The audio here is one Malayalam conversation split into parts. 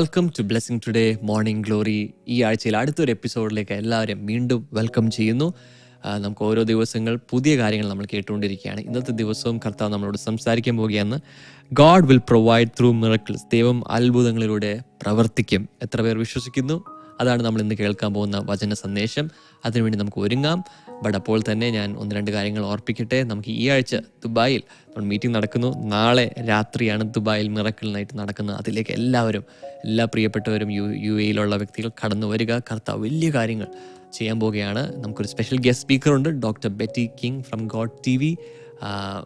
Welcome to blessing today morning glory ഈ ആഴ്ചയിൽ അടുത്തൊരു എപ്പിസോഡിലേക്ക് എല്ലാവരും വീണ്ടും വെൽക്കം ചെയ്യുന്നു. നമുക്ക് ഓരോ ദിവസങ്ങൾ പുതിയ കാര്യങ്ങൾ നമ്മൾ കേട്ടുകൊണ്ടിരിക്കുകയാണ്. ഇന്നത്തെ ദിവസവും കർത്താവ് നമ്മളോട് സംസാരിക്കാൻ പോവുകയാണ്. God will provide through miracles ദൈവം അത്ഭുതങ്ങളിലൂടെ പ്രവർത്തിക്കും. എത്ര പേർ വിശ്വസിക്കുന്നു? അതാണ് നമ്മൾ ഇന്ന് കേൾക്കാൻ പോകുന്ന വചന സന്ദേശം. അതിനുവേണ്ടി നമുക്ക് ഒരുങ്ങാം. ബട്ട് അപ്പോൾ തന്നെ ഞാൻ ഒന്ന് രണ്ട് കാര്യങ്ങൾ ഓർപ്പിക്കട്ടെ. നമുക്ക് ഈ ആഴ്ച ദുബായിൽ നമ്മൾ മീറ്റിംഗ് നടക്കുന്നു. നാളെ രാത്രിയാണ് ദുബായിൽ മിറക്കിൾ നൈറ്റ് നടക്കുന്നത്. അതിലേക്ക് എല്ലാവരും എല്ലാ പ്രിയപ്പെട്ടവരും യു യു എയിലുള്ള വ്യക്തികൾ കടന്നു വരിക. കർത്താവ് വലിയ കാര്യങ്ങൾ ചെയ്യാൻ പോവുകയാണ്. നമുക്കൊരു special guest സ്പീക്കറുണ്ട് doctor Betty King from God T V ആ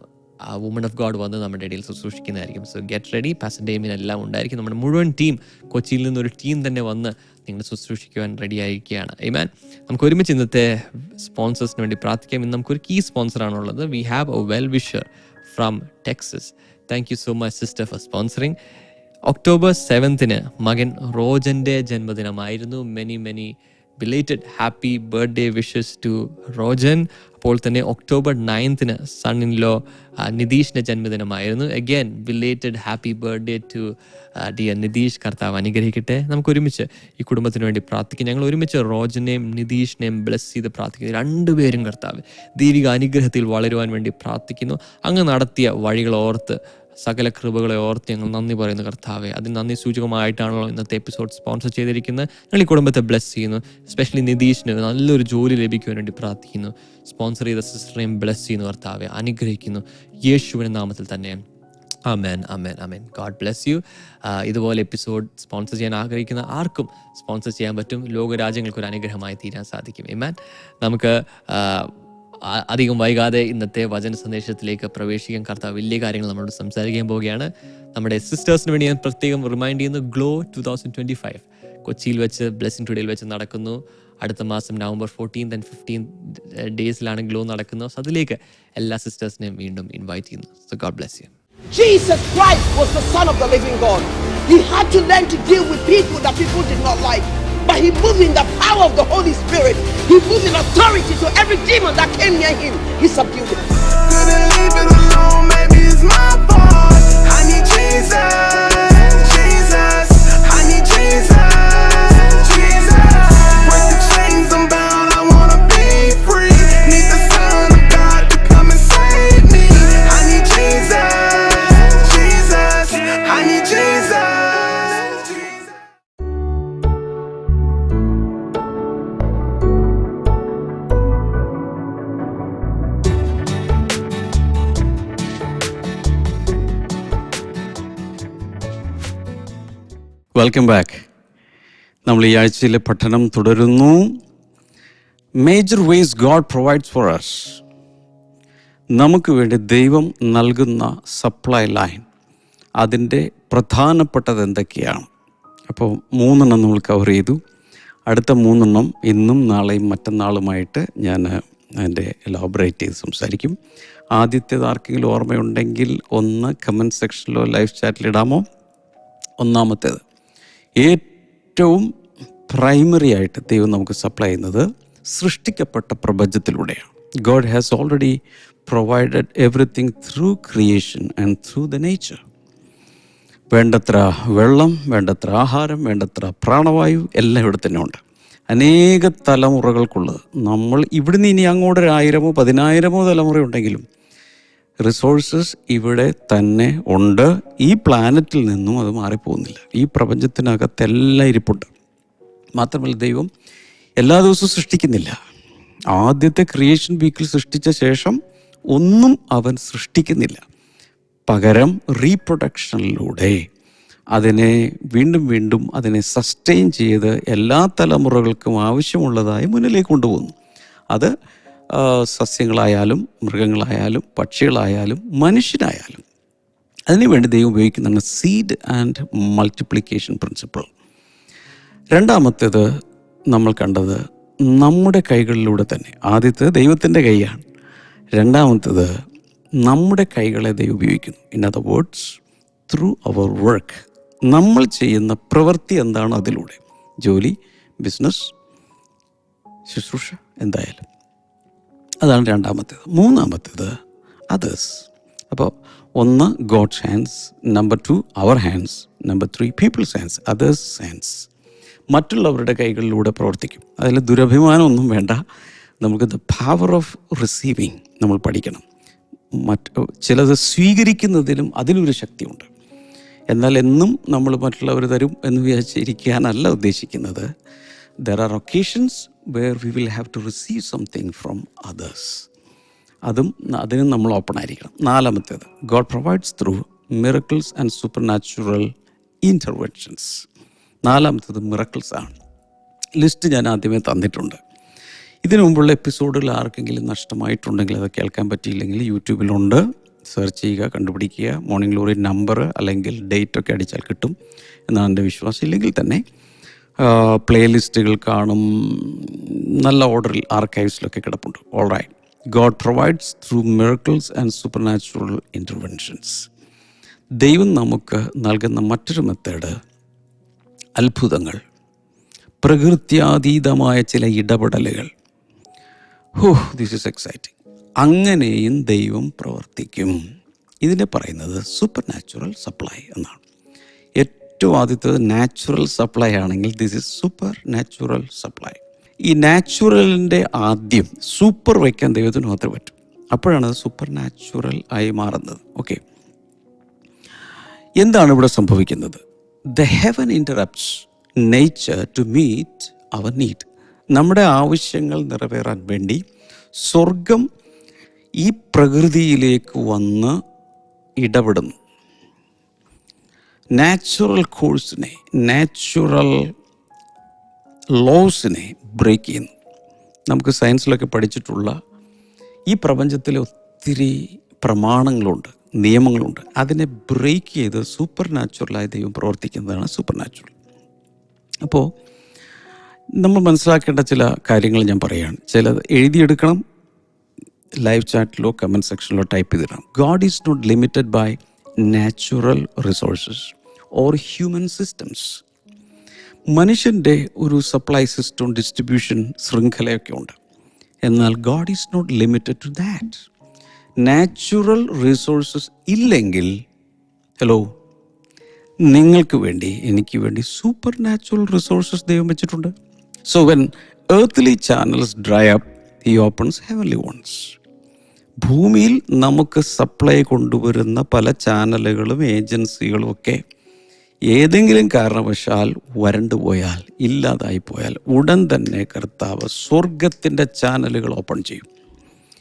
വുമൺ ഓഫ് ഗോഡ് വന്ന് നമ്മുടെ ഇടയിൽ ശുശ്രൂഷിക്കുന്നതായിരിക്കും. സോ ഗെറ്റ് റെഡി പാസൻ ടൈമിനെല്ലാം ഉണ്ടായിരിക്കും. നമ്മുടെ മുഴുവൻ ടീം കൊച്ചിയിൽ നിന്നൊരു ടീം തന്നെ വന്ന് നിങ്ങൾ ശുശ്രൂഷിക്കുവാൻ റെഡി ആയിരിക്കുകയാണ് ഇമാൻ നമുക്ക് ഒരുമിച്ച് ഇന്നത്തെ സ്പോൺസേഴ്സിന് വേണ്ടി പ്രാർത്ഥിക്കാം. ഇന്ന് നമുക്കൊരു key സ്പോൺസറാണുള്ളത് we have a well wisher from Texas thank you so much sister for sponsoring October സെവൻത്തിന് മകൻ റോജന്റെ ജന്മദിനമായിരുന്നു. Many many belated happy birthday wishes to Rojan അപ്പോൾ തന്നെ ഒക്ടോബർ നയൻത്തിന് സൺ ഇൻ ലോ നിതീഷിന്റെ ജന്മദിനമായിരുന്നു. Again belated happy birthday to dear Nitish. കർത്താവ് അനുഗ്രഹിക്കട്ടെ. നമുക്ക് ഒരുമിച്ച് ഈ കുടുംബത്തിന് വേണ്ടി പ്രാർത്ഥിക്കാം. ഞങ്ങൾ ഒരുമിച്ച് റോജനെയും നിതീഷിനെയും ബ്ലെസ് ചെയ്ത് പ്രാർത്ഥിക്കുന്നു. രണ്ടുപേരും കർത്താവ് ദൈവിക അനുഗ്രഹത്തിൽ വളരുവാൻ വേണ്ടി പ്രാർത്ഥിക്കുന്നു. അങ്ങ് നടത്തിയ വഴികൾ ഓർത്ത് സകല കൃപകളെ ഓർത്ത് ഞങ്ങൾ നന്ദി പറയുന്ന കർത്താവെ. അതിന് നന്ദി സൂചകമായിട്ടാണല്ലോ ഇന്നത്തെ എപ്പിസോഡ് സ്പോൺസർ ചെയ്തിരിക്കുന്നത്. ഞങ്ങൾ ഈ കുടുംബത്തെ ബ്ലെസ് ചെയ്യുന്നു. സ്പെഷ്യലി നിതീഷിന് നല്ലൊരു ജോലി ലഭിക്കുവാൻ വേണ്ടി പ്രാർത്ഥിക്കുന്നു. സ്പോൺസർ ചെയ്ത സിസ്റ്ററെയും ബ്ലെസ് ചെയ്യുന്നു കർത്താവെ. അനുഗ്രഹിക്കുന്നു. യേശുവിന്റെ നാമത്തിൽ തന്നെ. Amen amen amen God bless you ഇതുപോലെ എപ്പിസോഡ് സ്പോൺസർ ചെയ്യാൻ ആഗ്രഹിക്കുന്ന ആർക്കും സ്പോൺസർ ചെയ്യാൻ പറ്റും. ലോകരാജ്യങ്ങൾക്ക് ഒരു അനുഗ്രഹമായി തീരാൻ സാധിക്കും. ഇമാൻ നമുക്ക് അധികം വൈകാതെ ഇന്നത്തെ വചന സന്ദേശത്തിലേക്ക് പ്രവേശിക്കാൻ കർത്താവ് വലിയ കാര്യങ്ങൾ നമ്മളോട് സംസാരിക്കാൻ പോവുകയാണ്. നമ്മുടെ സിസ്റ്റേഴ്സിന് വേണ്ടി ഞാൻ പ്രത്യേകം റിമൈൻഡ് ചെയ്യുന്നു Glow two thousand twenty five കൊച്ചിയിൽ വെച്ച് ബ്ലെസ്സിംഗ് ടുഡേയിൽ വെച്ച് നടക്കുന്നു. അടുത്ത മാസം നവംബർ ഫോർട്ടീൻത് ആൻഡ് ഫിഫ്റ്റീൻ ഡേയ്സിലാണ് ഗ്ലോ നടക്കുന്നത്. സോ അതിലേക്ക് എല്ലാ സിസ്റ്റേഴ്സിനെയും വീണ്ടും ഇൻവൈറ്റ് ചെയ്യുന്നു. So God bless you Jesus Christ was the Son of the living God. He had to learn to deal with people that people did not like. But he moved in the power of the Holy Spirit. He moved in authority to every demon that came near him. He subdued it. Couldn't leave it alone, maybe it's my fault. I need Jesus. Welcome back നമ്മൾ ഈ ആഴ്ചയിലെ പഠനം തുടരുന്നു. Major ways God provides for us നമുക്ക് വേണ്ടി ദൈവം നൽകുന്ന സപ്ലൈ ലൈൻ അതിന്റെ പ്രധാനപ്പെട്ടത് എന്തൊക്കെയാണ്? അപ്പോൾ മൂന്നെണ്ണം നമ്മൾ കവർ ചെയ്തു. അടുത്ത മൂന്നെണ്ണം ഇന്നും നാളെയും മറ്റന്നാളുമായിട്ട് ഞാൻ അതിന്റെ എലോബറേറ്റ് ചെയ്ത് സംസാരിക്കും. ആദ്യത്തേത് ആർക്കെങ്കിലും ഓർമ്മയുണ്ടെങ്കിൽ ഒന്ന് കമന്റ് സെക്ഷനിലോ ലൈവ് ചാറ്റിലിടാമോ ഒന്നാമത്തേത് ഏറ്റവും പ്രൈമറി ആയിട്ട് ദൈവം നമുക്ക് സപ്ലൈ ചെയ്യുന്നത് സൃഷ്ടിക്കപ്പെട്ട പ്രപഞ്ചത്തിലൂടെയാണ്. God has already provided everything through creation and through the nature വേണ്ടത്ര വെള്ളം വേണ്ടത്ര ആഹാരം വേണ്ടത്ര പ്രാണവായു എല്ലാം ഇവിടെ തന്നെ ഉണ്ട്. അനേക തലമുറകൾക്കുള്ളത്. നമ്മൾ ഇവിടുന്ന് ഇനി അങ്ങോട്ട് ഒരു ആയിരമോ പതിനായിരമോ തലമുറ ഉണ്ടെങ്കിലും റിസോഴ്സസ് ഇവിടെ തന്നെ ഉണ്ട്. ഈ പ്ലാനറ്റിൽ നിന്നും അത് മാറിപ്പോകുന്നില്ല. ഈ പ്രപഞ്ചത്തിനകത്തെല്ലാം ഇരിപ്പുണ്ട്. മാത്രമല്ല ദൈവം എല്ലാ ദിവസവും സൃഷ്ടിക്കുന്നില്ല. ആദ്യത്തെ ക്രിയേഷൻ വീക്കിൽ സൃഷ്ടിച്ച ശേഷം ഒന്നും അവൻ സൃഷ്ടിക്കുന്നില്ല. പകരം റീപ്രൊഡക്ഷനിലൂടെ അതിനെ വീണ്ടും വീണ്ടും അതിനെ സസ്റ്റെയിൻ ചെയ്ത് എല്ലാ തലമുറകൾക്കും ആവശ്യമുള്ളതായി മുന്നിലേക്ക് കൊണ്ടുപോകുന്നു. അത് സസ്യങ്ങളായാലും മൃഗങ്ങളായാലും പക്ഷികളായാലും മനുഷ്യനായാലും അതിനുവേണ്ടി ദൈവം ഉപയോഗിക്കുന്നതാണ് സീഡ് ആൻഡ് മൾട്ടിപ്ലിക്കേഷൻ പ്രിൻസിപ്പിൾ രണ്ടാമത്തേത് നമ്മൾ കണ്ടത് നമ്മുടെ കൈകളിലൂടെ തന്നെ. ആദ്യത്തെ ദൈവത്തിന്റെ കൈയാണ്. രണ്ടാമത്തേത് നമ്മുടെ കൈകളെ ദൈവം ഉപയോഗിക്കുന്നു. In other words through our work നമ്മൾ ചെയ്യുന്ന പ്രവൃത്തി എന്താണ് അതിലൂടെ? ജോലി ബിസിനസ് ശുശ്രൂഷ എന്തായാലും. അതാണ് രണ്ടാമത്തേത്. മൂന്നാമത്തേത് അതേഴ്സ് അപ്പോൾ ഒന്ന് God's hands number two our hands number three people's hands others hands മറ്റുള്ളവരുടെ കൈകളിലൂടെ പ്രവർത്തിക്കും. അതിൽ ദുരഭിമാനമൊന്നും വേണ്ട. നമുക്ക് ദ പവർ ഓഫ് റിസീവിങ് നമ്മൾ പഠിക്കണം. മറ്റ് ചിലത് സ്വീകരിക്കുന്നതിലും അതിലൊരു ശക്തിയുണ്ട്. എന്നാൽ എന്നും നമ്മൾ മറ്റുള്ളവർ തരും എന്ന് വിചാരിച്ചിരിക്കാനല്ല ഉദ്ദേശിക്കുന്നത്. There are occasions where we will have to receive something from others അതും അതിനും നമ്മൾ ഓപ്പൺ ആയിരിക്കണം. നാലാമത്തേത് God provides through miracles and supernatural interventions നാലാമത്തേത് മിറക്കിൾസ് ആണ്. ലിസ്റ്റ് ഞാൻ ആദ്യമേ തന്നിട്ടുണ്ട്. ഇതിനു മുമ്പുള്ള എപ്പിസോഡുകൾ ആർക്കെങ്കിലും നഷ്ടമായിട്ടുണ്ടെങ്കിൽ അത് കേൾക്കാൻ പറ്റിയില്ലെങ്കിൽ യൂട്യൂബിലുണ്ട്. സെർച്ച് ചെയ്യുക കണ്ടുപിടിക്കുക. മോർണിംഗ് ഗ്ലോറി നമ്പർ അല്ലെങ്കിൽ ഡേറ്റ് ഒക്കെ അടിച്ചാൽ കിട്ടും. എന്നാണ് എന്റെ വിശ്വാസം. ഇല്ലെങ്കിൽ തന്നെ പ്ലേ ലിസ്റ്റുകൾ കാണും. നല്ല ഓർഡറിൽ ആർക്കൈവ്സിലൊക്കെ കിടപ്പുണ്ട്. All right God provides through miracles and supernatural interventions ദൈവം നമുക്ക് നൽകുന്ന മറ്റൊരു മെത്തേഡ് അത്ഭുതങ്ങൾ. പ്രകൃത്യാതീതമായ ചില ഇടപെടലുകൾ. ഹോ ദിസ് ഇസ് എക്സൈറ്റിംഗ് അങ്ങനെയും ദൈവം പ്രവർത്തിക്കും. ഇതിനെ പറയുന്നത് സൂപ്പർ നാച്ചുറൽ സപ്ലൈ എന്നാണ്. ഏറ്റവും ആദ്യത്തേത് നാച്ചുറൽ സപ്ലൈ ആണെങ്കിൽ this is super natural supply ഈ നാച്ചുറലിന്റെ ആദ്യം സൂപ്പർ വയ്ക്കാൻ ദൈവത്തിന് മാത്രമേ പറ്റൂ. അപ്പോഴാണ് അത് സൂപ്പർ നാച്ചുറൽ ആയി മാറുന്നത്. ഓക്കെ എന്താണ് ഇവിടെ സംഭവിക്കുന്നത്? The heaven interrupts nature to meet our need നമ്മുടെ ആവശ്യങ്ങൾ നിറവേറാൻ വേണ്ടി സ്വർഗം ഈ പ്രകൃതിയിലേക്ക് വന്ന് ഇടപെടുന്നു. നാച്ചുറൽ കോഴ്സിനെ നാച്ചുറൽ ലോസിനെ ബ്രേക്ക് ചെയ്യുന്നു. നമുക്ക് സയൻസിലൊക്കെ പഠിച്ചിട്ടുള്ള ഈ പ്രപഞ്ചത്തിലെ ഒത്തിരി പ്രമാണങ്ങളുണ്ട് നിയമങ്ങളുണ്ട്. അതിനെ ബ്രേക്ക് ചെയ്ത് സൂപ്പർ നാച്ചുറലായ ദൈവം പ്രവർത്തിക്കുന്നതാണ് സൂപ്പർ നാച്ചുറൽ അപ്പോൾ നമ്മൾ മനസ്സിലാക്കേണ്ട ചില കാര്യങ്ങൾ ഞാൻ പറയുകയാണ് ചിലത് എഴുതിയെടുക്കണം ലൈവ് ചാറ്റിലോ കമന്റ് സെക്ഷനിലോ type ചെയ്തിടണം. God is not limited by natural resources or human systems മനുഷ്യന്റെ ഒരു സപ്ലൈ സിസ്റ്റം ഡിസ്ട്രിബ്യൂഷൻ ശൃംഖലയൊക്കെ ഉണ്ട്. എന്നാൽ God is not limited to that natural resources ഇല്ലെങ്കിൽ ഹലോ നിങ്ങൾക്ക് വേണ്ടി എനിക്ക് വേണ്ടി സൂപ്പർ നാച്ചുറൽ റിസോഴ്സസ് ദൈവം വെച്ചിട്ടുണ്ട്. So when earthly channels dry up he opens heavenly ones ഭൂമിയിൽ നമുക്ക് സപ്ലൈ കൊണ്ടുവരുന്ന പല ചാനലുകളും ഏജൻസികളും ഒക്കെ ഏതെങ്കിലും കാരണവശാൽ വരണ്ടു പോയാൽ ഇല്ലാതായി പോയാൽ ഉടൻ തന്നെ കർത്താവ് സ്വർഗത്തിന്റെ ചാനലുകൾ ഓപ്പൺ ചെയ്യും.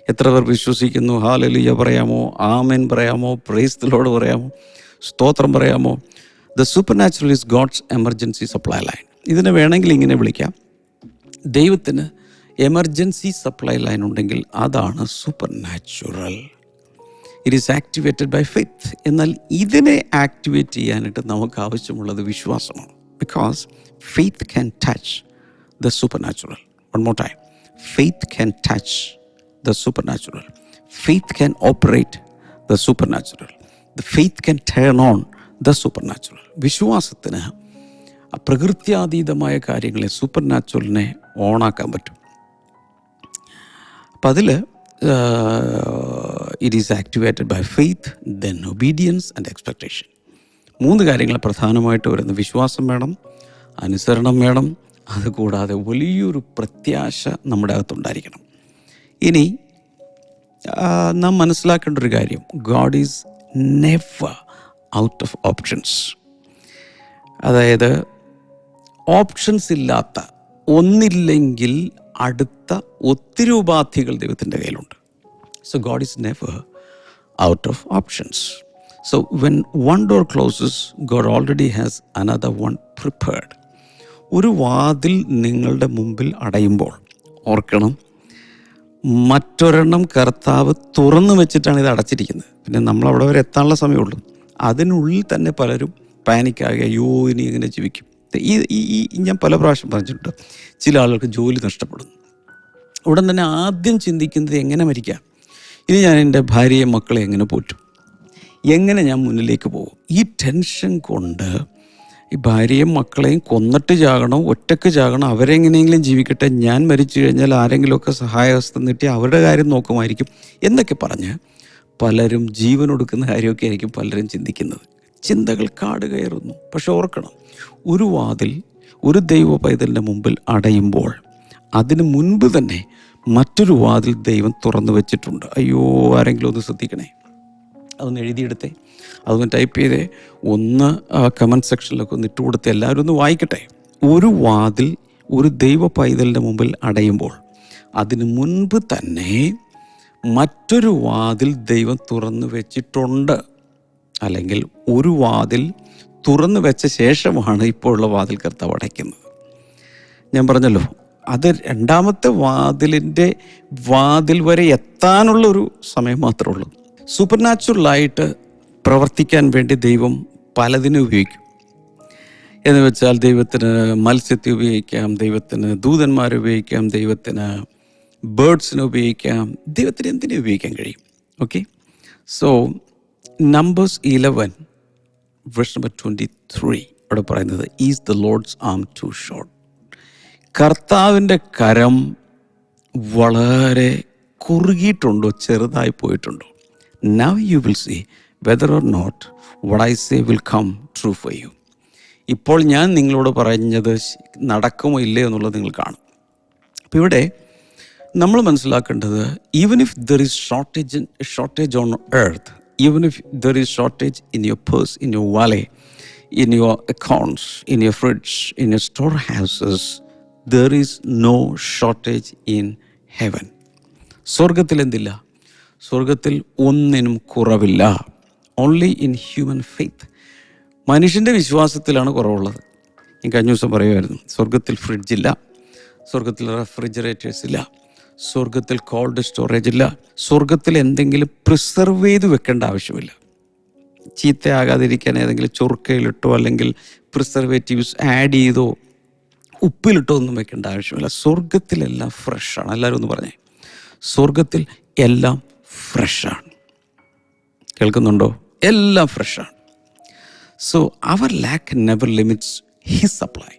എത്ര പേർ വിശ്വസിക്കുന്നു? ഹാലലിയ പറയാമോ? ആമൻ പറയാമോ? പ്രേസ്തലോട് പറയാമോ? സ്തോത്രം പറയാമോ? The supernatural is God's emergency supply line ഇതിനെ വേണമെങ്കിൽ ഇങ്ങനെ വിളിക്കാം. ദൈവത്തിന് എമർജൻസി സപ്ലൈ ലൈൻ ഉണ്ടെങ്കിൽ അതാണ് supernatural it is activated by faith എന്നാൽ ഇതിനെ ആക്ടിവേറ്റ് ചെയ്യാനായിട്ട് നമുക്ക് ആവശ്യമുള്ളത് വിശ്വാസമാണ്. Because faith can touch the supernatural one more time faith can touch the supernatural faith can operate the supernatural the faith can turn on the supernatural വിശ്വാസത്തിന് പ്രകൃത്യാതീതമായ കാര്യങ്ങളെ സൂപ്പർ നാച്ചുറലിനെ ഓണാക്കാൻ പറ്റും. അപ്പം അതിൽ it is activated by faith then obedience and expectation മൂന്ന് കാര്യങ്ങൾ പ്രധാനമായിട്ട് വരുന്ന വിശ്വാസം വേണം അനുസരണം വേണം അതുകൂടാതെ വലിയൊരു പ്രത്യാശ നമ്മുടെ അകത്തുണ്ടായിരിക്കണം. ഇനി നാം മനസ്സിലാക്കേണ്ട ഒരു കാര്യം God is never out of options അതായത് ഓപ്ഷൻസ് ഇല്ലാത്ത ഒന്നില്ലെങ്കിൽ അടുത്ത ഒത്തിരി ഉപാധികൾ ദൈവത്തിന്റെ കയ്യിലുണ്ട്. So God is never out of options so when one door closes God already has another one prepared ഒരു വാതിൽ നിങ്ങളുടെ മുമ്പിൽ അടയുമ്പോൾ ഓർക്കണം മറ്റൊരെണ്ണം കർത്താവ് തുറന്നു വെച്ചിട്ടാണ് ഇത് അടച്ചിരിക്കുന്നത്. പിന്നെ നമ്മൾ അവിടെ വരെ എത്താനുള്ള സമയമുള്ളൂ. അതിനുള്ളിൽ തന്നെ പലരും പാനിക്കാകുക അയ്യോ ഇനി ഇങ്ങനെ ജീവിക്കും? ഈ ഈ ഞാൻ പല പ്രാവശ്യം പറഞ്ഞിട്ടുണ്ട് ചില ആളുകൾക്ക് ജോലി നഷ്ടപ്പെടുന്നു. ഉടൻ തന്നെ ആദ്യം ചിന്തിക്കുന്നത് എങ്ങനെ മരിക്കാം? ഇനി ഞാൻ എന്റെ ഭാര്യയും മക്കളെ എങ്ങനെ പോറ്റും? എങ്ങനെ ഞാൻ മുന്നിലേക്ക് പോകും? ഈ ടെൻഷൻ കൊണ്ട് ഈ ഭാര്യയും മക്കളെയും കൊന്നിട്ട് ചാകണം ഒറ്റയ്ക്ക് ചാകണം അവരെങ്ങനെയെങ്കിലും ജീവിക്കട്ടെ ഞാൻ മരിച്ചു കഴിഞ്ഞാൽ ആരെങ്കിലുമൊക്കെ സഹായഹസ്തം നീട്ടി അവരുടെ കാര്യം നോക്കുമായിരിക്കും എന്നൊക്കെ പറഞ്ഞ് പലരും ജീവൻ ഒടുക്കുന്ന കാര്യമൊക്കെ ആയിരിക്കും പലരും ചിന്തിക്കുന്നത്. ചിന്തകൾ കാട് കയറുന്നു. പക്ഷെ ഓർക്കണം ഒരു വാതിൽ ഒരു ദൈവ പൈതലിന്റെ മുമ്പിൽ അടയുമ്പോൾ അതിന് മുൻപ് തന്നെ മറ്റൊരു വാതിൽ ദൈവം തുറന്നു വെച്ചിട്ടുണ്ട്. അയ്യോ ആരെങ്കിലും ഒന്ന് ശ്രദ്ധിക്കണേ. അതൊന്ന് എഴുതിയെടുത്തേ. അതൊന്ന് ടൈപ്പ് ചെയ്തേ. ഒന്ന് കമന്റ് സെക്ഷനിലൊക്കെ ഒന്ന് ഇട്ട് കൊടുത്ത് എല്ലാവരും ഒന്ന് വായിക്കട്ടെ. ഒരു വാതിൽ ഒരു ദൈവ പൈതലിന്റെ മുമ്പിൽ അടയുമ്പോൾ അതിന് മുൻപ് തന്നെ മറ്റൊരു വാതിൽ ദൈവം തുറന്നു വെച്ചിട്ടുണ്ട്. അല്ലെങ്കിൽ ഒരു വാതിൽ തുറന്നു വെച്ച ശേഷമാണ് ഇപ്പോഴുള്ള വാതിൽ കർത്താവ് അടയ്ക്കുന്നത്. ഞാൻ പറഞ്ഞല്ലോ അത് രണ്ടാമത്തെ വാതിലിന്റെ വാതിൽ വരെ എത്താനുള്ള ഒരു സമയം മാത്രമേ ഉള്ളൂ. സൂപ്പർ നാച്ചുറലായിട്ട് പ്രവർത്തിക്കാൻ വേണ്ടി ദൈവം പലതിനും ഉപയോഗിക്കും. എന്ന് വെച്ചാൽ ദൈവത്തിന് മത്സ്യത്തെ ഉപയോഗിക്കാം ദൈവത്തിന് ദൂതന്മാരെ ഉപയോഗിക്കാം ദൈവത്തിന് ബേർഡ്സിനെ ഉപയോഗിക്കാം ദൈവത്തിന് എന്തിനെ ഉപയോഗിക്കാൻ കഴിയും? Okay so numbers eleven verse number twenty three അവിടെ പറയുന്നത് is the Lord's arm too short കർത്താവിന്റെ കരം വളരെ കുറുകിയിട്ടുണ്ടോ ചെറുതായി പോയിട്ടുണ്ടോ? Now you will see whether or not what I say will come true for you ഇപ്പോൾ ഞാൻ നിങ്ങളോട് പറഞ്ഞത് നടക്കുമോ ഇല്ലയോ എന്നുള്ളത് നിങ്ങൾ കാണും. അപ്പോൾ ഇവിടെ നമ്മൾ മനസ്സിലാക്കേണ്ടത് even if there is shortage shortage on earth even if there is shortage in your purse in your wallet in your accounts in your fridge in your storehouses there is no shortage in heaven സ്വർഗത്തിൽ എന്തില്ല? സ്വർഗത്തിൽ ഒന്നിനും കുറവില്ല. ഓൺലി ഇൻ ഹ്യൂമൻ ഫെയ്ത്ത് മനുഷ്യന്റെ വിശ്വാസത്തിലാണ് കുറവുള്ളത്. ഞാൻ കഴിഞ്ഞ ദിവസം പറയുമായിരുന്നു സ്വർഗത്തിൽ ഫ്രിഡ്ജില്ല സ്വർഗത്തിൽ റെഫ്രിജറേറ്റേഴ്സ് ഇല്ല സ്വർഗത്തിൽ കോൾഡ് സ്റ്റോറേജ് ഇല്ല സ്വർഗത്തിൽ എന്തെങ്കിലും പ്രിസർവ് ചെയ്ത് വെക്കേണ്ട ആവശ്യമില്ല. ചീത്തയാകാതിരിക്കാൻ ഏതെങ്കിലും ചൊറുക്കയിലിട്ടോ അല്ലെങ്കിൽ പ്രിസർവേറ്റീവ്സ് ആഡ് ചെയ്തോ ഉപ്പിലിട്ടോ ഒന്നും വെക്കേണ്ട ആവശ്യമില്ല. സ്വർഗത്തിലെല്ലാം ഫ്രഷാണ്. എല്ലാവരും ഒന്ന് പറഞ്ഞേ. സ്വർഗത്തിൽ എല്ലാം ഫ്രഷാണ്. കേൾക്കുന്നുണ്ടോ? എല്ലാം ഫ്രഷാണ്. So our lack never limits his supply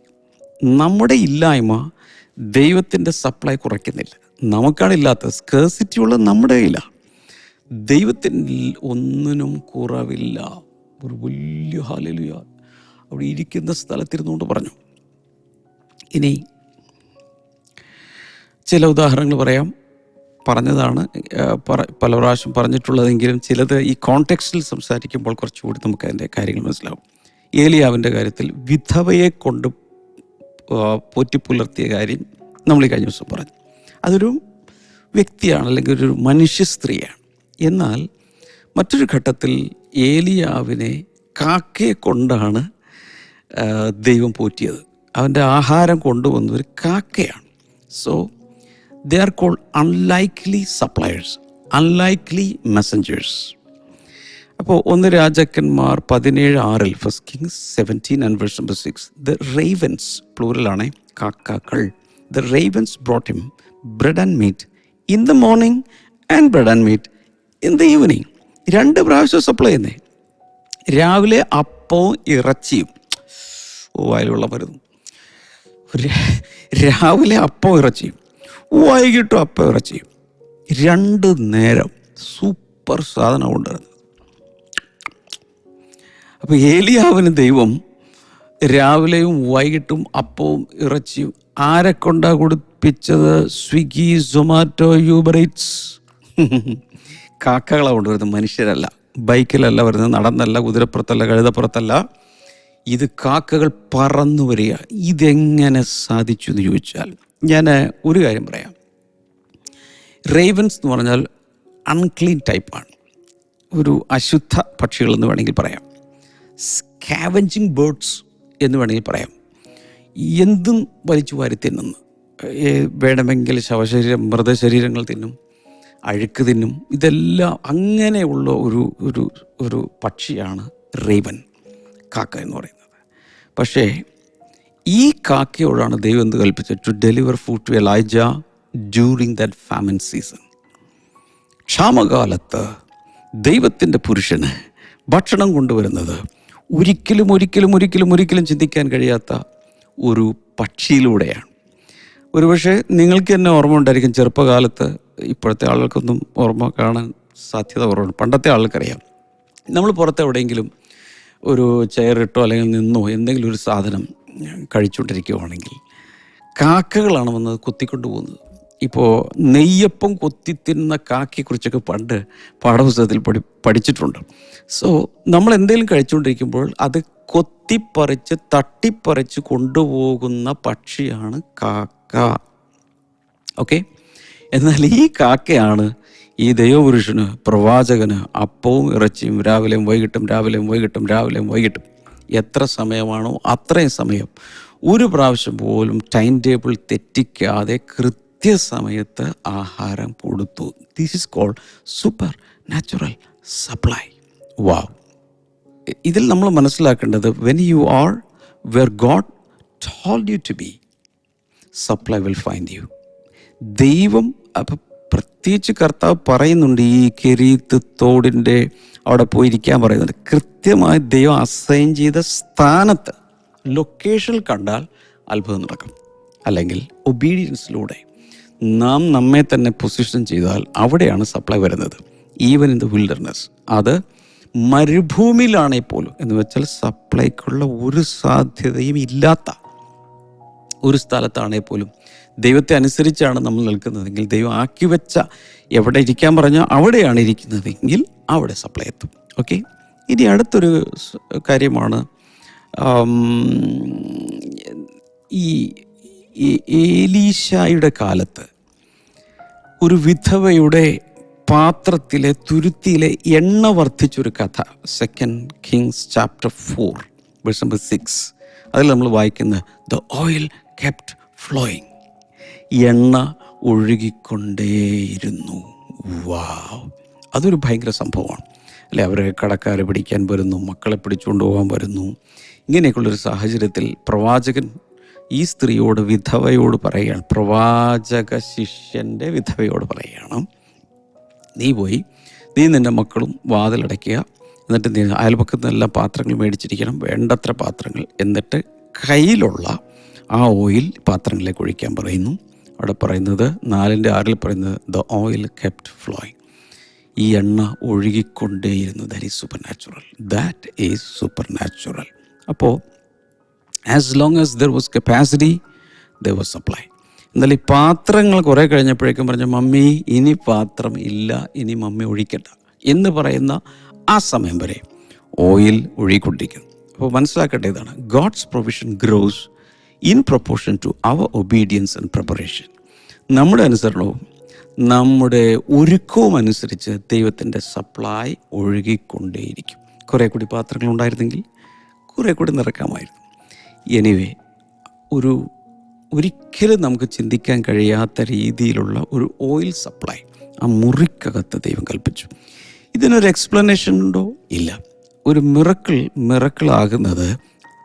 നമ്മുടെ ഇല്ലായ്മ ദൈവത്തിന്റെ സപ്ലൈ കുറയ്ക്കുന്നില്ല. നമുക്കാണ് ഇല്ലാത്ത സ്കേഴ്സിറ്റി ഉള്ളത് നമ്മുടെ കയ്യിലാണ് ദൈവത്തിന്റെ ഒന്നിനും കുറവില്ല. ഒരു വലിയ ഹാലലുയ അവിടെ ഇരിക്കുന്ന സ്ഥലത്തിരുന്നുകൊണ്ട് പറഞ്ഞു. ഇനി ചില ഉദാഹരണങ്ങൾ പറയാം. പറഞ്ഞതാണ് പല പ്രാവശ്യം പറഞ്ഞിട്ടുള്ളതെങ്കിലും ചിലത് ഈ കോണ്ടെക്സ്റ്റിൽ സംസാരിക്കുമ്പോൾ കുറച്ചുകൂടി നമുക്ക് അതിന്റെ കാര്യങ്ങൾ മനസ്സിലാവും. ഏലിയാവിന്റെ കാര്യത്തിൽ വിധവയെ കൊണ്ട് പോറ്റി പോറ്റിപ്പുലർത്തിയ കാര്യം നമ്മൾ ഈ കഴിഞ്ഞ ദിവസം പറഞ്ഞു. അതൊരു വ്യക്തിയാണ് അല്ലെങ്കിൽ ഒരു മനുഷ്യ സ്ത്രീയാണ്. എന്നാൽ മറ്റൊരു ഘട്ടത്തിൽ ഏലിയാവിനെ കാക്കയെ കൊണ്ടാണ് ദൈവം പോറ്റിയത്. അവന്റെ ആഹാരം കൊണ്ടുവന്ന ഒരു കാക്കയാണ്. So they are called unlikely suppliers unlikely messengers അപ്പോൾ ഒന്ന് രാജാക്കന്മാർ പതിനേഴ് ആറിൽ first Kings seventeen and verse number six the ravens പ്ലൂറലാണേ കാക്കാക്കൾ. The ravens brought him bread and meat in the morning and bread and meat in the evening രണ്ട് പ്രാവശ്യം സപ്ലൈ ചെയ്യുന്നേ. രാവിലെ അപ്പവും ഇറച്ചിയും. ഓ അതിലുള്ള മരുന്ന്. രാവിലെ അപ്പം ഇറച്ചിയും വൈകിട്ടും അപ്പം ഇറച്ചിയും രണ്ട് നേരം സൂപ്പർ സാധനം കൊണ്ടുവരുന്നത്. അപ്പോൾ ഏലിയാവിന് ദൈവം രാവിലെയും വൈകിട്ടും അപ്പവും ഇറച്ചിയും ആരെ കൊണ്ടാ കൊടുപ്പിച്ചത്? സ്വിഗ്ഗി സൊമാറ്റോ യൂബറൈറ്റ്സ് കാക്കകളാണ് കൊണ്ടുവരുന്നത്. മനുഷ്യരല്ല. ബൈക്കിലല്ല വരുന്നത്. നടന്നല്ല കുതിരപ്പുറത്തല്ല കഴുതപ്പുറത്തല്ല. ഇത് കാക്കകൾ പറന്നു വരിക. ഇതെങ്ങനെ സാധിച്ചു എന്ന് ചോദിച്ചാൽ ഞാൻ ഒരു കാര്യം പറയാം. റേവൻസ് എന്ന് പറഞ്ഞാൽ അൺക്ലീൻ ടൈപ്പാണ് ഒരു അശുദ്ധ പക്ഷികളെന്ന് വേണമെങ്കിൽ പറയാം. സ്കാവഞ്ചിങ് ബേർഡ്സ് എന്ന് വേണമെങ്കിൽ പറയാം. എന്തും വലിച്ചു വാരി തിന്നുന്നു വേണമെങ്കിൽ ശവശരീരം മൃതശരീരങ്ങൾ തിന്നും. അഴുക്ക് തിന്നും. ഇതെല്ലാം അങ്ങനെയുള്ള ഒരു ഒരു ഒരു പക്ഷിയാണ് റേവൻ. കാക്ക എന്ന് പറയുന്നത്. പക്ഷേ ഈ കാക്കയോടാണ് ദൈവം എന്ത് കൽപ്പിച്ചത്? To deliver food to Elijah during that famine season ക്ഷാമകാലത്ത് ദൈവത്തിന്റെ പുരുഷന് ഭക്ഷണം കൊണ്ടുവരുന്നത് ഒരിക്കലും ഒരിക്കലും ഒരിക്കലും ഒരിക്കലും ചിന്തിക്കാൻ കഴിയാത്ത ഒരു പക്ഷിയിലൂടെയാണ്. ഒരുപക്ഷെ നിങ്ങൾക്ക് തന്നെ ഓർമ്മ ഉണ്ടായിരിക്കും ചെറുപ്പകാലത്ത് ഇപ്പോഴത്തെ ആളുകൾക്കൊന്നും ഓർമ്മ കാണാൻ സാധ്യത കുറവാണ്. പണ്ടത്തെ ആൾക്കറിയാം. നമ്മൾ പുറത്ത് എവിടെയെങ്കിലും ഒരു ചെയറിട്ടോ അല്ലെങ്കിൽ നിന്നോ എന്തെങ്കിലും ഒരു സാധനം കഴിച്ചുകൊണ്ടിരിക്കുകയാണെങ്കിൽ കാക്കകളാണ് വന്ന് കൊത്തിക്കൊണ്ട് പോകുന്നത് ഇപ്പോൾ നെയ്യപ്പം കൊത്തിത്തിന്നുന്ന കാക്കയെക്കുറിച്ചൊക്കെ പണ്ട് പാഠപുസ്തകത്തിൽ പഠി പഠിച്ചിട്ടുണ്ട്. സോ നമ്മൾ എന്തെങ്കിലും കഴിച്ചുകൊണ്ടിരിക്കുമ്പോൾ അത് കൊത്തിപ്പറിച്ച് തട്ടിപ്പറിച്ച് കൊണ്ടുപോകുന്ന പക്ഷിയാണ് കാക്ക. ഓക്കെ എന്നാൽ ഈ കാക്കയാണ് ഈ ദൈവപുരുഷന് പ്രവാചകന് അപ്പവും ഇറച്ചിയും രാവിലെയും വൈകിട്ടും രാവിലെയും വൈകിട്ടും രാവിലെയും വൈകിട്ടും എത്ര സമയമാണോ അത്രയും സമയം ഒരു പ്രാവശ്യം പോലും ടൈം ടേബിൾ തെറ്റിക്കാതെ കൃത്യസമയത്ത് ആഹാരം കൊടുത്തു. This is called supernatural supply വാ ഇതിൽ നമ്മൾ മനസ്സിലാക്കേണ്ടത് when you are where God told you to be supply will find you ദൈവം അപ്പം പ്രത്യേകിച്ച് കർത്താവ് പറയുന്നുണ്ട് ഈ കെരീത്ത് തോടിന്റെ അവിടെ പോയിരിക്കാൻ പറയുന്നുണ്ട്. കൃത്യമായി ദൈവം അസൈൻ ചെയ്ത സ്ഥാനത്ത് ലൊക്കേഷനിൽ കണ്ടാൽ അത്ഭുതം നടക്കും. അല്ലെങ്കിൽ ഒബീഡിയൻസിലൂടെ നാം നമ്മെ തന്നെ പൊസിഷൻ ചെയ്താൽ അവിടെയാണ് സപ്ലൈ വരുന്നത്. ഈവൻ ഇൻ ദ വിൽഡർനെസ് അത് മരുഭൂമിയിലാണെങ്കിൽ പോലും. എന്ന് വെച്ചാൽ സപ്ലൈക്കുള്ള ഒരു സാധ്യതയും ഇല്ലാത്ത ഒരു സ്ഥലത്താണെങ്കിൽ പോലും ദൈവത്തെ അനുസരിച്ചാണ് നമ്മൾ നിൽക്കുന്നതെങ്കിൽ ദൈവം ആക്കി വെച്ച എവിടെ ഇരിക്കാൻ പറഞ്ഞാൽ അവിടെയാണ് ഇരിക്കുന്നതെങ്കിൽ അവിടെ സപ്ലൈ എത്തും. ഓക്കെ ഇനി അടുത്തൊരു കാര്യമാണ് ഈ ഏലീശായുടെ കാലത്ത് ഒരു വിധവയുടെ പാത്രത്തിലെ തുരുത്തിയിലെ എണ്ണ വർദ്ധിച്ചൊരു കഥ second Kings chapter four verse number six അതിൽ നമ്മൾ വായിക്കുന്ന ദ ഓയിൽ കെപ്റ്റ് ഫ്ലോയിങ് എണ്ണ ഒഴുകിക്കൊണ്ടേയിരുന്നു. വാ. അതൊരു ഭയങ്കര സംഭവമാണ്. അല്ലെ? അവരെ കടക്കാരെ പിടിക്കാൻ വരുന്നു മക്കളെ പിടിച്ചുകൊണ്ട് പോകാൻ വരുന്നു. ഇങ്ങനെയൊക്കെയുള്ളൊരു സാഹചര്യത്തിൽ പ്രവാചകൻ ഈ സ്ത്രീയോട് വിധവയോട് പറയുകയാണ്. പ്രവാചക ശിഷ്യന്റെ വിധവയോട് പറയുകയാണ്. നീ പോയി നീ നിന്റെ മക്കളും വാതിലടയ്ക്കുക. എന്നിട്ട് നീ അയൽപക്കത്ത് നിന്നെല്ലാം പാത്രങ്ങൾ മേടിച്ചിരിക്കണം വേണ്ടത്ര പാത്രങ്ങൾ. എന്നിട്ട് കയ്യിലുള്ള ആ ഓയിൽ പാത്രങ്ങളിലേക്ക് ഒഴിക്കാൻ പറയുന്നു. അവിടെ പറയുന്നത് നാലിന്റെ ആറിൽ പറയുന്നത് ദ ഓയിൽ കെപ്റ്റ് ഫ്ലോയിങ് ഈ എണ്ണ ഒഴുകിക്കൊണ്ടേയിരുന്നു. That is supernatural that is supernatural അപ്പോൾ as long as there was capacity there was supply എന്നാൽ ഈ പാത്രങ്ങൾ കുറേ കഴിഞ്ഞപ്പോഴേക്കും പറഞ്ഞ മമ്മി ഇനി പാത്രം ഇല്ല ഇനി മമ്മി ഒഴിക്കണ്ട. എന്ന് പറയുന്ന ആ സമയം വരെ ഓയിൽ ഒഴുകിക്കൊണ്ടിരിക്കുന്നു. അപ്പോൾ മനസ്സിലാക്കേണ്ട ഇതാണ്. God's provision grows in proportion to our obedience and preparation നമ്മുടെ അനുസരണവും നമ്മുടെ ഒരുക്കവും അനുസരിച്ച് ദൈവത്തിന്റെ സപ്ലൈ ഒഴുകിക്കൊണ്ടേയിരിക്കും. കുറേ കൂടി പാത്രങ്ങൾ ഉണ്ടായിരുന്നെങ്കിൽ കുറേ കൂടി നിറക്കാമായിരുന്നു. എനിവേ ഒരു ഒരിക്കലും നമുക്ക് ചിന്തിക്കാൻ കഴിയാത്ത രീതിയിലുള്ള ഒരു ഓയിൽ സപ്ലൈ ആ മുറിക്കകത്ത് ദൈവം കൽപ്പിച്ചു. ഇതിനൊരു എക്സ്പ്ലനേഷൻ ഉണ്ടോ? ഇല്ല. ഒരു മിറക്കിൾ മിറക്കിളാകുന്നത്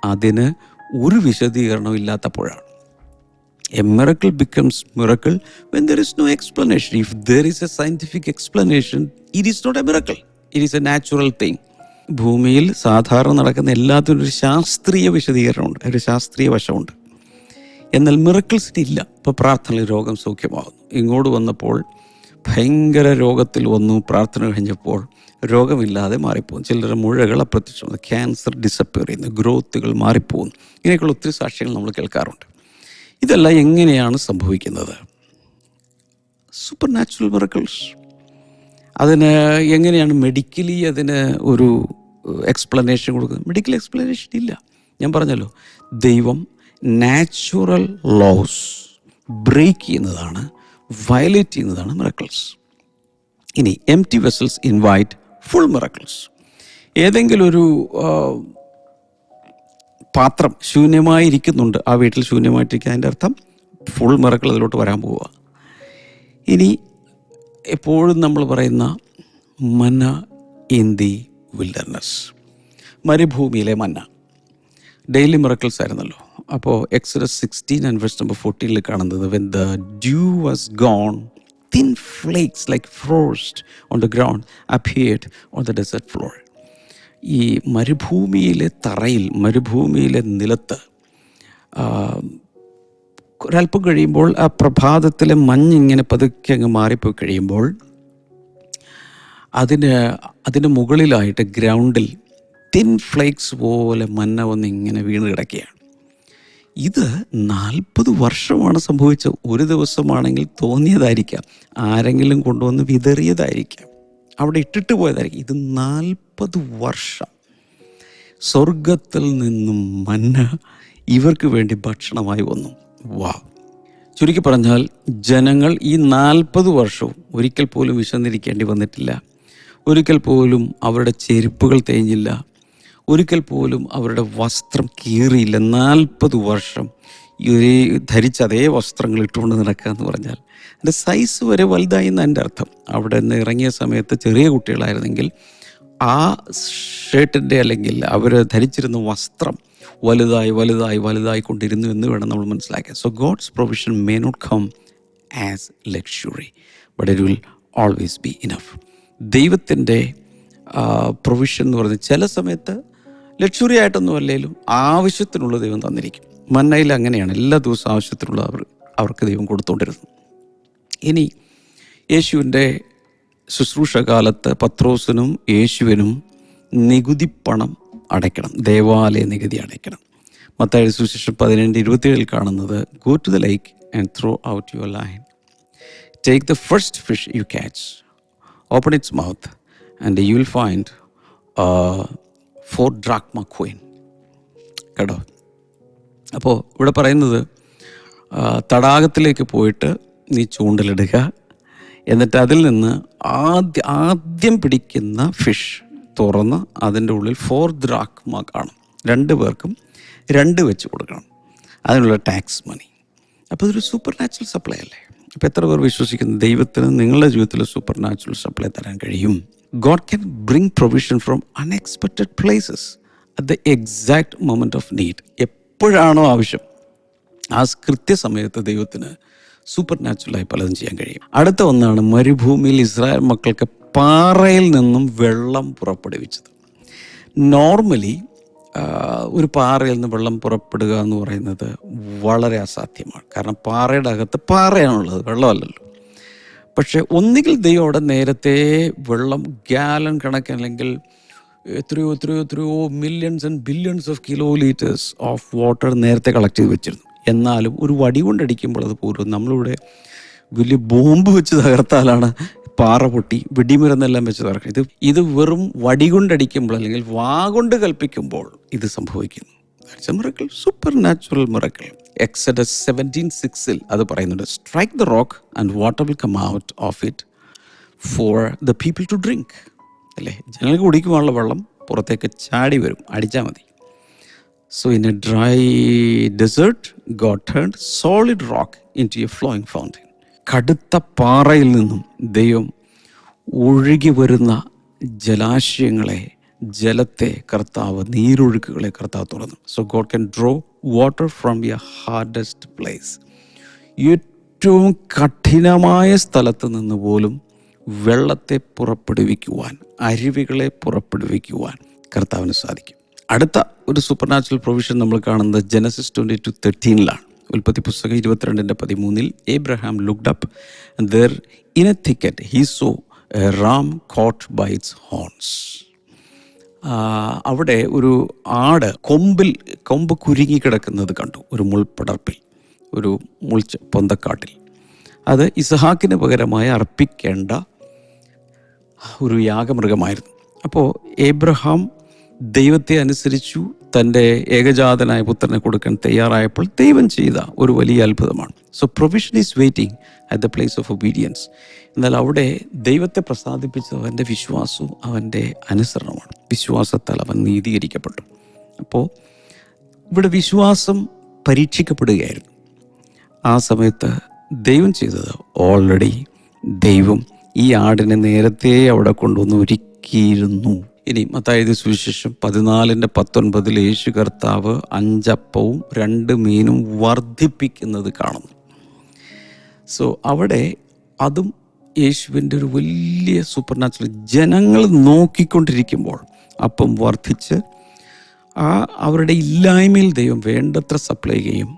അതിന് ഒരു വിശദീകരണവും ഇല്ലാത്തപ്പോഴാണ്. A miracle becomes miracle when there is no explanation if there is a scientific explanation it is not a miracle it is a natural thing ഭൂമിയിൽ സാധാരണ നടക്കുന്ന എല്ലാത്തിനും ഒരു ശാസ്ത്രീയ വിശദീകരണമുണ്ട്. ഒരു ശാസ്ത്രീയ വശമുണ്ട്. എന്നാൽ മിറക്കിൾസിന് ഇല്ല. ഇപ്പോൾ പ്രാർത്ഥനയിൽ രോഗം സൗഖ്യമാകുന്നു. ഇങ്ങോട്ട് വന്നപ്പോൾ ഭയങ്കര രോഗത്തിൽ വന്നു പ്രാർത്ഥന കഴിഞ്ഞപ്പോൾ രോഗമില്ലാതെ മാറിപ്പോകും ചിലരുടെ മുഴകൾ അപ്രത്യക്ഷമാണ് ക്യാൻസർ ഡിസപ്പിയർ ചെയ്യുന്നു. ഗ്രോത്തുകൾ മാറിപ്പോകുന്നു. ഇങ്ങനെയൊക്കെയുള്ള ഒത്തിരി സാക്ഷ്യങ്ങൾ നമ്മൾ കേൾക്കാറുണ്ട്. ഇതെല്ലാം എങ്ങനെയാണ് സംഭവിക്കുന്നത്? സൂപ്പർ നാച്ചുറൽ മിറക്കിൾസ് അതിന് എങ്ങനെയാണ് മെഡിക്കലി അതിന് ഒരു എക്സ്പ്ലനേഷൻ കൊടുക്കുന്നത്? മെഡിക്കൽ എക്സ്പ്ലനേഷൻ ഇല്ല. ഞാൻ പറഞ്ഞല്ലോ. ദൈവം നാച്ചുറൽ ലോസ് ബ്രേക്ക് ചെയ്യുന്നതാണ് വയലേറ്റ് ചെയ്യുന്നതാണ് മിറക്കിൾസ് ഇനി empty vessels invite full miracles ഏതെങ്കിലും ഒരു പാത്രം ശൂന്യമായിരിക്കുന്നുണ്ട്. ആ വീട്ടിൽ ശൂന്യമായിട്ടിരിക്കുക അതിന്റെ അർത്ഥം ഫുൾ മിറക്കിൾ അതിലോട്ട് വരാൻ പോവുക. ഇനി എപ്പോഴും നമ്മൾ പറയുന്ന മന്ന ഇൻ ദി വിൽഡർനെസ് മരുഭൂമിയിലെ മന്ന ഡെയിലി മിറക്കിൾസ് ആയിരുന്നല്ലോ. അപ്പോൾ എക്സറസ് സിക്സ്റ്റീൻ ആൻഡ് വെസ്റ്റ് നമ്പർ ഫോർട്ടീനിൽ കാണുന്നത് when the dew was gone thin flakes like frost on the ground appeared on the desert floor. ഈ മരുഭൂമിയിലെ തറയിൽ മരുഭൂമിയിലെ നിലത്ത് ഒരല്പം കഴിയുമ്പോൾ ആ പ്രഭാതത്തിലെ മഞ്ഞിങ്ങനെ പതുക്കെ അങ്ങ് മാറിപ്പോയി കഴിയുമ്പോൾ അതിന് അതിന് മുകളിലായിട്ട് ഗ്രൗണ്ടിൽ തിൻ ഫ്ലേക്സ് പോലെ മഞ്ഞ വന്ന് ഇങ്ങനെ വീണ് കിടക്കുകയാണ് ഇത് നാൽപ്പത് വർഷമാണ് സംഭവിച്ചത് ഒരു ദിവസമാണെങ്കിൽ തോന്നിയതായിരിക്കാം. ആരെങ്കിലും കൊണ്ടുവന്ന് വിതറിയതായിരിക്കാം. അവിടെ ഇട്ടിട്ട് പോയതായിരിക്കും. ഇത് നാൽപ്പത് വർഷം. സ്വർഗത്തിൽ നിന്നും മന്ന ഇവർക്ക് വേണ്ടി ഭക്ഷണമായി വന്നു. വാ. ചുരുക്കി പറഞ്ഞാൽ ജനങ്ങൾ ഈ നാൽപ്പത് വർഷവും ഒരിക്കൽ പോലും വിശന്നിരിക്കേണ്ടി വന്നിട്ടില്ല. ഒരിക്കൽ പോലും അവരുടെ ചെരുപ്പുകൾ തേഞ്ഞില്ല. ഒരിക്കൽ പോലും അവരുടെ വസ്ത്രം കീറിയില്ല. നാൽപ്പത് വർഷം ഈ ധരിച്ച അതേ വസ്ത്രങ്ങൾ ഇട്ടുകൊണ്ട് നടക്കുക എന്ന് പറഞ്ഞാൽ എന്റെ സൈസ് വരെ വലുതായി എന്ന് എന്റെ അർത്ഥം. അവിടെ നിന്ന് ഇറങ്ങിയ സമയത്ത് ചെറിയ കുട്ടികളായിരുന്നെങ്കിൽ ആ ഷർട്ടിന്റെ അല്ലെങ്കിൽ അവർ ധരിച്ചിരുന്ന വസ്ത്രം വലുതായി വലുതായി വലുതായി കൊണ്ടിരുന്നു എന്ന് വേണം നമ്മൾ മനസ്സിലാക്കുക so God's provision may not come as luxury but it will always be enough ദൈവത്തിന്റെ പ്രൊവിഷൻ എന്ന് പറയുന്നത് ചില സമയത്ത് ലക്ഷറി ആയിട്ടൊന്നും അല്ലെങ്കിലും ആവശ്യത്തിനുള്ള ദൈവം തന്നിരിക്കും. മന്നയിൽ അങ്ങനെയാണ് എല്ലാ ദിവസവും ആവശ്യത്തിനുള്ള അവർ അവർക്ക് ദൈവം കൊടുത്തുകൊണ്ടിരുന്നു ഇനി യേശുവിന്റെ ശുശ്രൂഷ കാലത്ത് പത്രോസിനും യേശുവിനും നികുതി പണം അടയ്ക്കണം. ദേവാലയ നികുതി അടയ്ക്കണം. മത്തായ സുശേഷം പതിനെണ്ട് ഇരുപത്തിയേഴിൽ കാണുന്നത് go to the lake and throw out your line take the first fish you catch open its mouth and you will find four drachma coin കേട്ടോ? അപ്പോൾ ഇവിടെ പറയുന്നത് തടാകത്തിലേക്ക് പോയിട്ട് നീ ചൂണ്ടലിടുക എന്നിട്ട് അതിൽ നിന്ന് ആദ്യ ആദ്യം പിടിക്കുന്ന ഫിഷ് തുറന്ന് അതിന്റെ ഉള്ളിൽ ഫോർ ദ്രാക്മ കാണും. രണ്ട് പേർക്കും രണ്ട് വെച്ച് കൊടുക്കണം. അതിനുള്ള ടാക്സ് മണി അപ്പോൾ ഇതൊരു സൂപ്പർ നാച്ചുറൽ സപ്ലൈ അല്ലേ? അപ്പോൾ എത്ര പേർ വിശ്വസിക്കുന്നു ദൈവത്തിന് നിങ്ങളുടെ ജീവിതത്തിൽ സൂപ്പർ നാച്ചുറൽ സപ്ലൈ തരാൻ കഴിയും? God can bring provision from unexpected places at the exact moment of need എപ്പോഴാണോ ആവശ്യം ആ കൃത്യസമയത്ത് ദൈവത്തിന് സൂപ്പർ നാച്ചുറലായി പലതും ചെയ്യാൻ കഴിയും. അടുത്ത ഒന്നാണ് മരുഭൂമിയിൽ ഇസ്രായേൽ മക്കൾക്ക് പാറയിൽ നിന്നും വെള്ളം പുറപ്പെടുവിച്ചത്. നോർമലി ഒരു പാറയിൽ നിന്ന് വെള്ളം പുറപ്പെടുക എന്ന് പറയുന്നത് വളരെ അസാധ്യമാണ്. കാരണം പാറയുടെ അകത്ത് പാറയാണുള്ളത് വെള്ളമല്ലല്ലോ. പക്ഷേ ഒന്നുകിൽ ദൈവം അവിടെ നേരത്തെ വെള്ളം ഗാലൻ കണക്കിന് അല്ലെങ്കിൽ എത്രയോ എത്രയോ എത്രയോ millions and billions of kilo litres of water നേരത്തെ കളക്ട് ചെയ്ത് വെച്ചിരുന്നു. എന്നാലും ഒരു വടി കൊണ്ടടിക്കുമ്പോൾ അത് പോലും നമ്മളിവിടെ വലിയ ബോംബ് വെച്ച് തകർത്താലാണ് പാറ പൊട്ടി വെടിമരുന്നെല്ലാം വെച്ച് തകർക്കുന്നത്. ഇത് ഇത് വെറും വടി കൊണ്ടടിക്കുമ്പോൾ അല്ലെങ്കിൽ വാ കൊണ്ട് കൽപ്പിക്കുമ്പോൾ ഇത് സംഭവിക്കുന്നു. Miracle supernatural miracle Exodus seventeen സിക്സിൽ അത് പറയുന്നുണ്ട് strike the rock and water will come out of it for the people to drink അല്ലേ? ജനങ്ങൾക്ക് കുടിക്കുവാനുള്ള വെള്ളം പുറത്തേക്ക് ചാടി വരും അടിച്ചാൽ മതി. So in a dry desert God turn solid rock into a flowing fountain കടുത്ത പാറയിൽ നിന്നും ദൈവം ഒഴുകി വരുന്ന ജലാശയങ്ങളെ ജലത്തെ കർത്താവ് നീരൊഴുക്കുകളെ കർത്താവ് തുറന്നു. So God can draw water from your hardest place ഏറ്റവും കഠിനമായ സ്ഥലത്ത് നിന്ന് പോലും വെള്ളത്തെ പുറപ്പെടുവിക്കുവാൻ അരുവികളെ പുറപ്പെടുവിക്കുവാൻ കർത്താവിന് സാധിക്കും. അടുത്ത ഒരു സൂപ്പർ നാച്ചുറൽ പ്രൊവിഷൻ നമ്മൾ കാണുന്നത് ജനസിസ് ട്വന്റി ടു തേർട്ടീനിലാണ് ഉൽപ്പത്തി പുസ്തകം ഇരുപത്തിരണ്ടിന്റെ പതിമൂന്നിൽ Abraham looked up there in a thicket he saw ram caught by its horns അവിടെ ഒരു ആട് കൊമ്പിൽ കൊമ്പ് കുരുങ്ങി കിടക്കുന്നത് കണ്ടു. ഒരു മുൾപ്പടർപ്പിൽ ഒരു മുൾച്ച പൊന്തക്കാട്ടിൽ. അത് ഇസഹാക്കിന് പകരമായി അർപ്പിക്കേണ്ട ഒരു യാഗമൃഗമായിരുന്നു. അപ്പോൾ ഏബ്രഹാം ദൈവത്തെ അനുസരിച്ചു തന്റെ ഏകജാതനായ പുത്രനെ കൊടുക്കാൻ തയ്യാറായപ്പോൾ ദൈവം ചെയ്ത ഒരു വലിയ അത്ഭുതമാണ്. So provision is waiting at the place of obedience എന്നാൽ അവിടെ ദൈവത്തെ പ്രസാദിപ്പിച്ചത് അവന്റെ വിശ്വാസവും അവന്റെ അനുസരണമാണ് വിശ്വാസത്താൽ അവൻ നീതീകരിക്കപ്പെട്ടു. അപ്പോൾ ഇവിടെ വിശ്വാസം പരീക്ഷിക്കപ്പെടുകയായിരുന്നു. ആ സമയത്ത് ദൈവം ചെയ്തത് ഓൾറെഡി ദൈവം ഈ ആടിനെ നേരത്തെ അവിടെ കൊണ്ടുവന്ന് ഒരുക്കിയിരുന്നു. ഇനി മത്തായത് സുവിശേഷം പതിനാലിന്റെ പത്തൊൻപതിൽ യേശു കർത്താവ് അഞ്ചപ്പവും രണ്ട് മീനും വർദ്ധിപ്പിക്കുന്നത് കാണുന്നു. സോ അവിടെ അതും യേശുവിന്റെ ഒരു വലിയ സൂപ്പർനാച്ചുറൽ ജനങ്ങൾ നോക്കിക്കൊണ്ടിരിക്കുമ്പോൾ അപ്പം വർദ്ധിച്ച് ആ അവരുടെ ഇല്ലായ്മയിൽ ദൈവം വേണ്ടത്ര സപ്ലൈ ചെയ്യും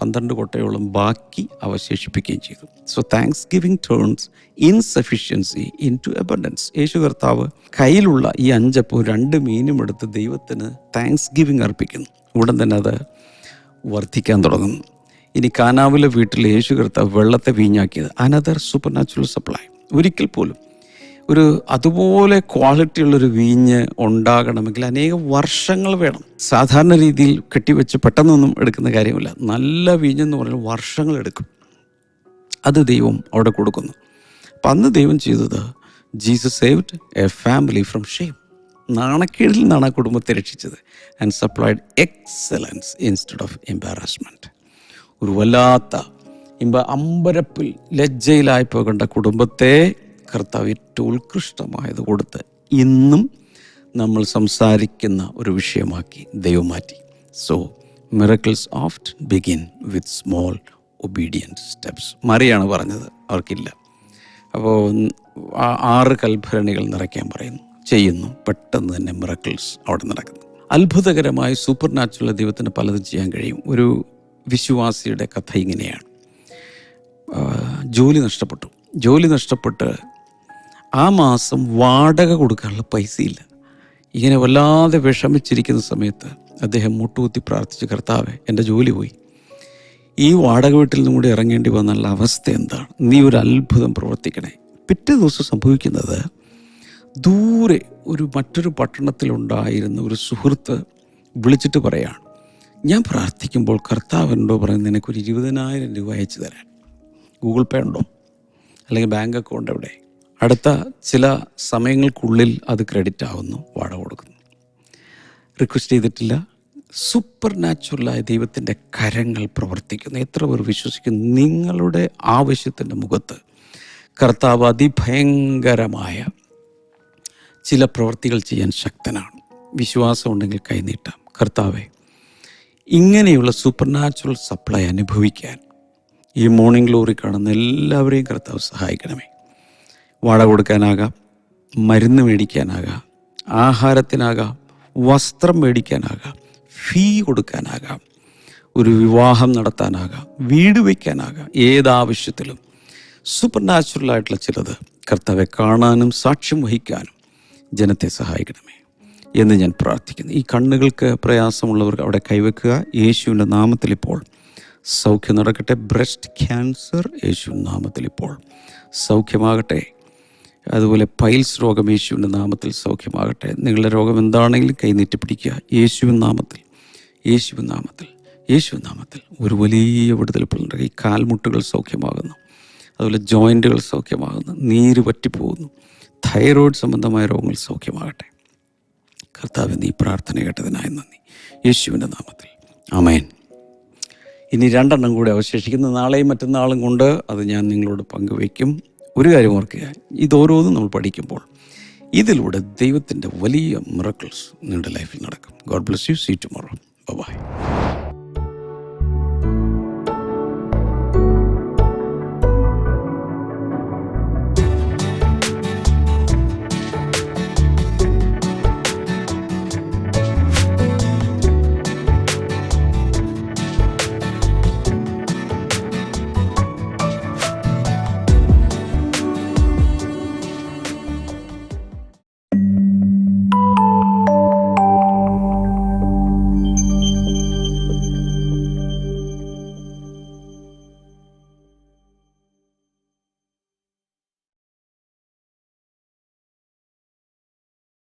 പന്ത്രണ്ട് കൊട്ടയോളം ബാക്കി അവശേഷിപ്പിക്കുകയും ചെയ്തു. So thanksgiving turns insufficiency into abundance യേശു കർത്താവ് കയ്യിലുള്ള ഈ അഞ്ചപ്പവും രണ്ട് മീനും എടുത്ത് ദൈവത്തിന് താങ്ക്സ് ഗിവിങ് അർപ്പിക്കുന്നു. ഉടൻ തന്നെ അത് വർദ്ധിക്കാൻ തുടങ്ങുന്നു. ഇനി കാനാവിലെ വീട്ടിൽ യേശു കർത്താവ് വെള്ളത്തെ വീഞ്ഞാക്കിയത് അനദർ സൂപ്പർ നാച്ചുറൽ സപ്ലൈ ഒരിക്കൽ പോലും ഒരു അതുപോലെ ക്വാളിറ്റി ഉള്ളൊരു വീഞ്ഞ് ഉണ്ടാകണമെങ്കിൽ അനേകം വർഷങ്ങൾ വേണം. സാധാരണ രീതിയിൽ കെട്ടിവെച്ച് പെട്ടെന്നൊന്നും എടുക്കുന്ന കാര്യമില്ല. നല്ല വീഞ്ഞെന്ന് പറഞ്ഞാൽ വർഷങ്ങൾ എടുക്കും. അത് ദൈവം അവിടെ കൊടുക്കുന്നു. അപ്പം അന്ന് ദൈവം ചെയ്തത് Jesus saved a family from shame. നാണക്കേടിൽ നിന്നാണ് ആ കുടുംബത്തെ രക്ഷിച്ചത്. And supplied excellence instead of embarrassment ഒരു വല്ലാത്ത ഇമ്പ അമ്പരപ്പിൽ ലജ്ജയിലായി പോകേണ്ട കുടുംബത്തെ കർത്താവ് ഏറ്റവും ഉത്കൃഷ്ടമായത് കൊടുത്ത് ഇന്നും നമ്മൾ സംസാരിക്കുന്ന ഒരു വിഷയമാക്കി ദൈവം മാറ്റി. So miracles often begin with small obedience steps മറിയാണ് പറഞ്ഞത്. അവർക്കില്ല. അപ്പോൾ ആറ് കൽഭരണികൾ നിറയ്ക്കാൻ പറയുന്നു. ചെയ്യുന്നു. പെട്ടെന്ന് തന്നെ മിറക്കിൾസ് അവിടെ നടക്കുന്നു. അത്ഭുതകരമായി സൂപ്പർ നാച്ചുറൽ ദൈവത്തിന് പലതും ചെയ്യാൻ കഴിയും. ഒരു വിശ്വാസിയുടെ കഥ ഇങ്ങനെയാണ്. ജോലി നഷ്ടപ്പെട്ടു. ജോലി നഷ്ടപ്പെട്ട് ആ മാസം വാടക കൊടുക്കാനുള്ള പൈസയില്ല. ഇങ്ങനെ വല്ലാതെ വിഷമിച്ചിരിക്കുന്ന സമയത്ത് അദ്ദേഹം മുട്ടുകുത്തി പ്രാർത്ഥിച്ച് കർത്താവെ എന്റെ ജോലി പോയി. ഈ വാടക വീട്ടിൽ നിന്നും കൂടി ഇറങ്ങേണ്ടി വന്നുള്ള അവസ്ഥ എന്താണ്? നീ ഒരു അത്ഭുതം പ്രവർത്തിക്കണേ. പിറ്റേ ദിവസം സംഭവിക്കുന്നത് ദൂരെ ഒരു മറ്റൊരു പട്ടണത്തിലുണ്ടായിരുന്ന ഒരു സുഹൃത്ത് വിളിച്ചിട്ട് പറയാണ് ഞാൻ പ്രാർത്ഥിക്കുമ്പോൾ കർത്താവ് എന്നോട് പറയുന്നത് നിനക്കൊരു ഇരുപതിനായിരം രൂപ അയച്ചു തരാൻ. ഗൂഗിൾ പേ ഉണ്ടോ? അല്ലെങ്കിൽ ബാങ്ക് അക്കൗണ്ട് എവിടെ? അടുത്ത ചില സമയങ്ങൾക്കുള്ളിൽ അത് ക്രെഡിറ്റ് ആവുന്നു വാടക കൊടുക്കുന്നു. റിക്വസ്റ്റ് ചെയ്തിട്ടില്ല. സൂപ്പർ നാച്ചുറലായ ദൈവത്തിന്റെ കരങ്ങൾ പ്രവർത്തിക്കുന്നു. എത്ര പേർ വിശ്വസിക്കുന്നു? നിങ്ങളുടെ ആവശ്യത്തിന്റെ മുഖത്ത് കർത്താവ് അതിഭയങ്കരമായ ചില പ്രവൃത്തികൾ ചെയ്യാൻ ശക്തനാണ്. വിശ്വാസമുണ്ടെങ്കിൽ കൈനീട്ടാം കർത്താവെ ഇങ്ങനെയുള്ള സൂപ്പർ നാച്ചുറൽ സപ്ലൈ അനുഭവിക്കാൻ ഈ മോർണിംഗ് ഗ്ലോറി കാണുന്ന എല്ലാവരെയും കർത്താവ് സഹായിക്കണമേ. വാടക കൊടുക്കാനാകാം മരുന്ന് മേടിക്കാനാകാം ആഹാരത്തിനാകാം വസ്ത്രം മേടിക്കാനാകാം ഫീ കൊടുക്കാനാകാം ഒരു വിവാഹം നടത്താനാകാം വീട് വയ്ക്കാനാകാം ഏതാവശ്യത്തിലും സൂപ്പർ നാച്ചുറലായിട്ടുള്ള ചിലത് കർത്താവെ കാണാനും സാക്ഷ്യം വഹിക്കാനും ജനത്തെ സഹായിക്കണമേ എന്ന് ഞാൻ പ്രാർത്ഥിക്കുന്നു. ഈ കണ്ണുകൾക്ക് പ്രയാസമുള്ളവർക്ക് അവിടെ കൈവെക്കുക. യേശുവിന്റെ നാമത്തിൽ ഇപ്പോൾ സൗഖ്യം നടക്കട്ടെ. ബ്രസ്റ്റ് ക്യാൻസർ യേശുവിന്റെ നാമത്തിൽ ഇപ്പോൾ സൗഖ്യമാകട്ടെ. അതുപോലെ പൈൽസ് രോഗം യേശുവിന്റെ നാമത്തിൽ സൗഖ്യമാകട്ടെ. നിങ്ങളുടെ രോഗം എന്താണെങ്കിലും കൈനീട്ടി പിടിക്കുക. യേശുവിൻ നാമത്തിൽ യേശുവിൻ നാമത്തിൽ യേശുവിൻ നാമത്തിൽ. ഒരു വലിയ വിടുതൽ പിള്ളേർ ഈ കാൽമുട്ടുകൾ സൗഖ്യമാകുന്നു. അതുപോലെ ജോയിന്റുകൾ സൗഖ്യമാകുന്നു. നീര് പറ്റിപ്പോകുന്നു തൈറോയ്ഡ് സംബന്ധമായ രോഗങ്ങൾ സൗഖ്യമാകട്ടെ. കർത്താവ് നീ പ്രാർത്ഥന കേട്ടതിനായി നന്ദി. യേശുവിന്റെ നാമത്തിൽ. അമേൻ ഇനി രണ്ടെണ്ണം കൂടി അവശേഷിക്കുന്ന. നാളെയും മറ്റന്നാളും കൊണ്ട് അത് ഞാൻ നിങ്ങളോട് പങ്കുവയ്ക്കും. ഒരു കാര്യം ഓർക്കുക. ഇതോരോന്നും നമ്മൾ പഠിക്കുമ്പോൾ ഇതിലൂടെ ദൈവത്തിന്റെ വലിയ മിറക്കിൾസ് നിങ്ങളുടെ ലൈഫിൽ നടക്കും. God bless you see tomorrow bye